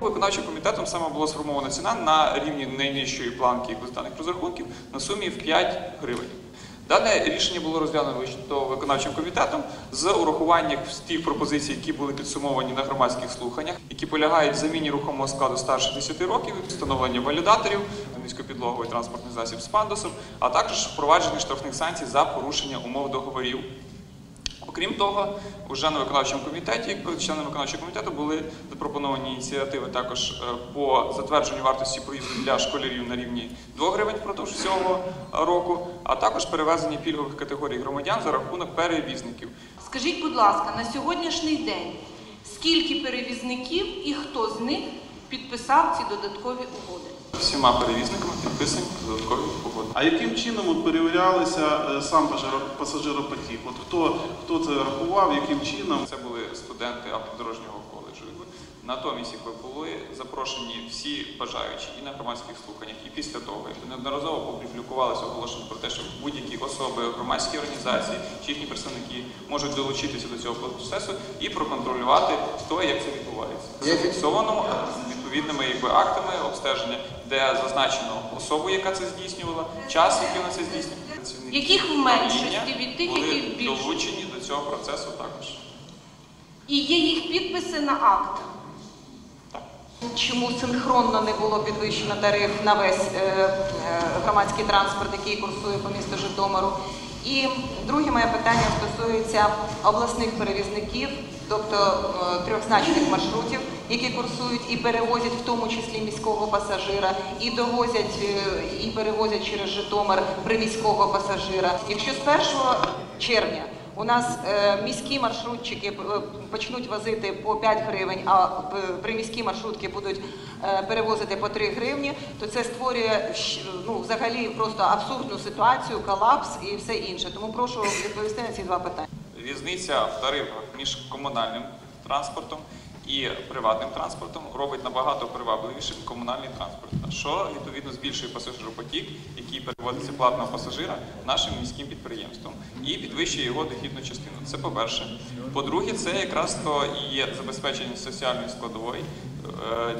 Виконавчим комітетом саме була сформована ціна на рівні найнижчої планки даних розрахунків на сумі в 5 гривень. Дане рішення було розглянуто то виконавчим комітетом з урахуванням тих пропозицій, які були підсумовані на громадських слуханнях, які полягають в заміні рухомого складу старше 10 років, встановлення валідаторів, низькопідлоговий транспортний засіб з пандусом, а також впровадження штрафних санкцій за порушення умов договорів. Окрім того, уже на виконавчому комітеті, членами виконавчого комітету, були запропоновані ініціативи також е, по затвердженню вартості проїзду для школярів на рівні 2 гривень впродовж всього е, року, а також перевезення пільгових категорій громадян за рахунок перевізників. Скажіть, будь ласка, на сьогоднішній день скільки перевізників і хто з них підписав ці додаткові угоди? Всіма перевізниками підписані додаткові угоди. А яким чином от перевірялися е, сам пасажиропотік? От хто, хто це рахував, яким чином? Це були студенти автодорожнього коледжу. Натомість, якби були запрошені всі бажаючі і на громадських слуханнях, і після того, якби неодноразово публікувалося оголошення про те, що будь-які особи, громадські організації чи їхні представники можуть долучитися до цього процесу і проконтролювати то, як це відбувається. Зафіксовано відповідними якби, актами обстеження, де зазначено особу, яка це здійснювала, час, який вона це здійснювала. Працівники Яких в меншості від тих, були які в більшості? долучені до цього процесу також. І є їх підписи на актах. Чому синхронно не було підвищено тариф на весь е, е, громадський транспорт, який курсує по місту Житомиру? І друге моє питання стосується обласних перевізників, тобто е, трьохзначних маршрутів, які курсують і перевозять в тому числі міського пасажира, і довозять е, і перевозять через Житомир приміського пасажира. Якщо з 1 червня у нас е, міські маршрутчики е, почнуть возити по 5 гривень, а приміські маршрутки будуть перевозити по 3 гривні, то це створює ну, взагалі просто абсурдну ситуацію, колапс і все інше. Тому прошу відповісти на ці два питання. Різниця в тарифах між комунальним транспортом і приватним транспортом робить набагато привабливішим комунальний транспорт, що відповідно збільшує пасажиропотік, який переводиться платного пасажира нашим міським підприємством і підвищує його дохідну частину. Це по-перше. По-друге, це якраз то і є забезпечення соціальної складової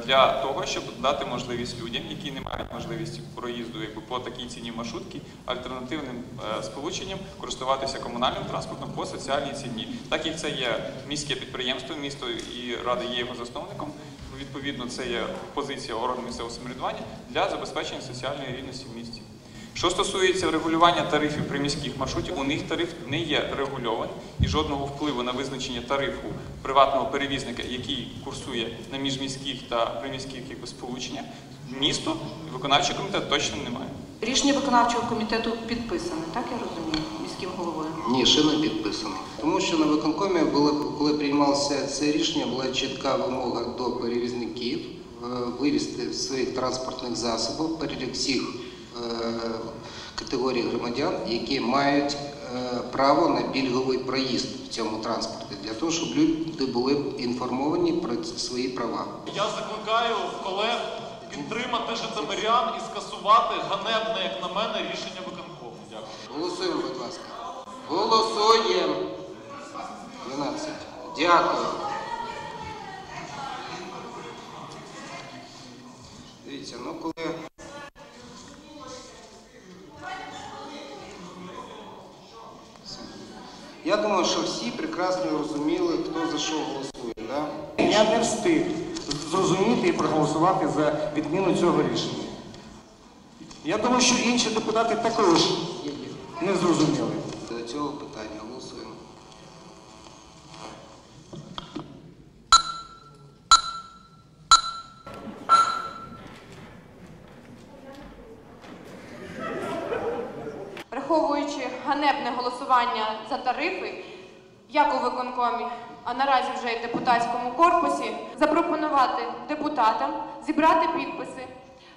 для того, щоб дати можливість людям, які не мають можливості проїзду якби, по такій ціні маршрутки, альтернативним е, сполученням користуватися комунальним транспортом по соціальній ціні. Так як це є міське підприємство, місто і рада є його засновником. Відповідно, це є позиція органу місцевого самоврядування для забезпечення соціальної рівності в місті. Що стосується регулювання тарифів приміських маршрутів, у них тариф не є регульований і жодного впливу на визначення тарифу приватного перевізника, який курсує на міжміських та приміських сполученнях, місто виконавчий комітет точно немає. Рішення виконавчого комітету підписане, так я розумію, міським головою. Ні, ще не підписано. Тому що на виконкомі, було, коли приймалося це рішення, була чітка вимога до перевізників е, вивізти в своїх транспортних засобах перелік всіх категорій громадян, які мають е, право на пільговий проїзд в цьому транспорті, для того, щоб люди були інформовані про свої права. Я закликаю колег підтримати житомирян і скасувати ганебне, як на мене, рішення виконкому. Дякую. Голосуємо, будь ласка. Голосуємо. 12. Дякую. Я думаю, що всі прекрасно розуміли, хто за що голосує. Да? Я не встиг зрозуміти і проголосувати за відміну цього рішення. Я думаю, що інші депутати також не зрозуміли. Цього питання Враховуючи ганебне голосування за тарифи, як у виконкомі, а наразі вже й в депутатському корпусі, запропонувати депутатам зібрати підписи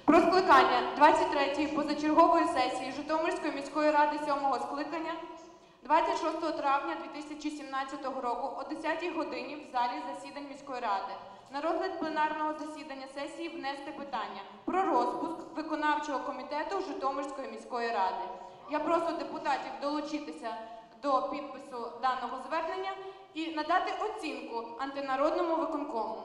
про скликання 23-ї позачергової сесії Житомирської міської ради 7-го скликання 26 травня 2017 року о 10-й годині в залі засідань міської ради. На розгляд пленарного засідання сесії внести питання про розпуск виконавчого комітету Житомирської міської ради. Я прошу депутатів долучитися до підпису даного звернення і надати оцінку антинародному виконкому.